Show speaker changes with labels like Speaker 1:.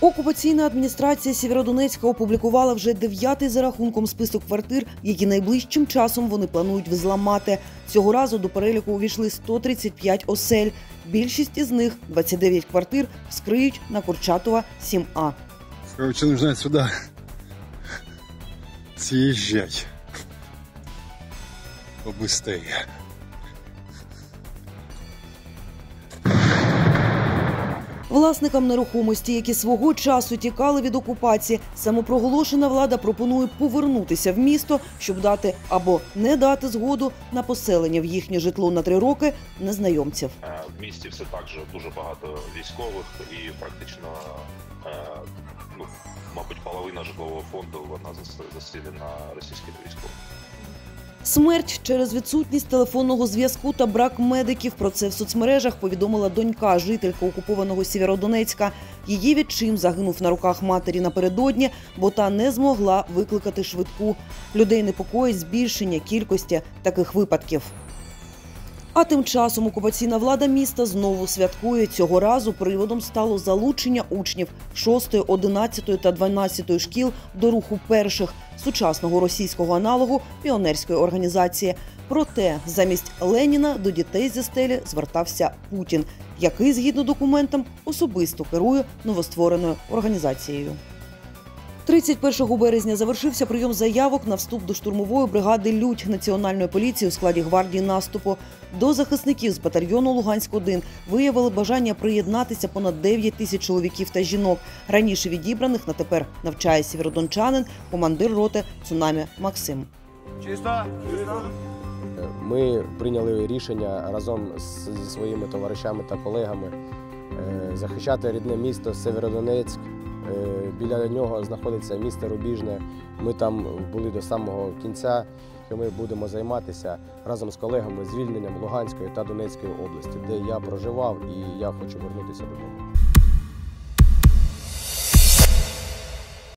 Speaker 1: Окупаційна адміністрація Сєвєродонецька опублікувала вже дев'ятий за рахунком список квартир, які найближчим часом вони планують взламати. Цього разу до переліку увійшли 135 осель. Більшість із них 29 квартир вскриють на Курчатова 7А.
Speaker 2: Короче, нужно сюда съезжать. Побыстрее.
Speaker 1: Власникам нерухомості, які свого часу тікали від окупації, самопроголошена влада пропонує повернутися в місто, щоб дати або не дати згоду на поселення в їхнє житло на три роки незнайомців.
Speaker 3: Е, В місті все так же дуже багато військових і практично, е, ну, мабуть, половина житлового фонду вона зас- засилена російськими військовими.
Speaker 1: Смерть через відсутність телефонного зв'язку та брак медиків. Про це в соцмережах повідомила донька жителька окупованого Сєвєродонецька. Її відчим загинув на руках матері напередодні, бо та не змогла викликати швидку. Людей непокоїть збільшення кількості таких випадків. А тим часом окупаційна влада міста знову святкує. Цього разу приводом стало залучення учнів 6, 11 та 12 шкіл до руху перших сучасного російського аналогу піонерської організації. Проте замість Леніна до дітей зі стелі звертався Путін, який згідно документам особисто керує новоствореною організацією. 31 березня завершився прийом заявок на вступ до штурмової бригади Людь національної поліції у складі гвардії наступу. До захисників з батальйону Луганськ 1 виявили бажання приєднатися понад 9 тисяч чоловіків та жінок. Раніше відібраних на тепер навчає сєвєродончанин, командир роти цунамі Максим.
Speaker 4: Ми прийняли рішення разом зі своїми товаришами та колегами е, захищати рідне місто Северодонецьк. Е, Біля нього знаходиться місто Рубіжне. Ми там були до самого кінця. Ми будемо займатися разом з колегами звільненням Луганської та Донецької області, де я проживав і я хочу вернутися додому.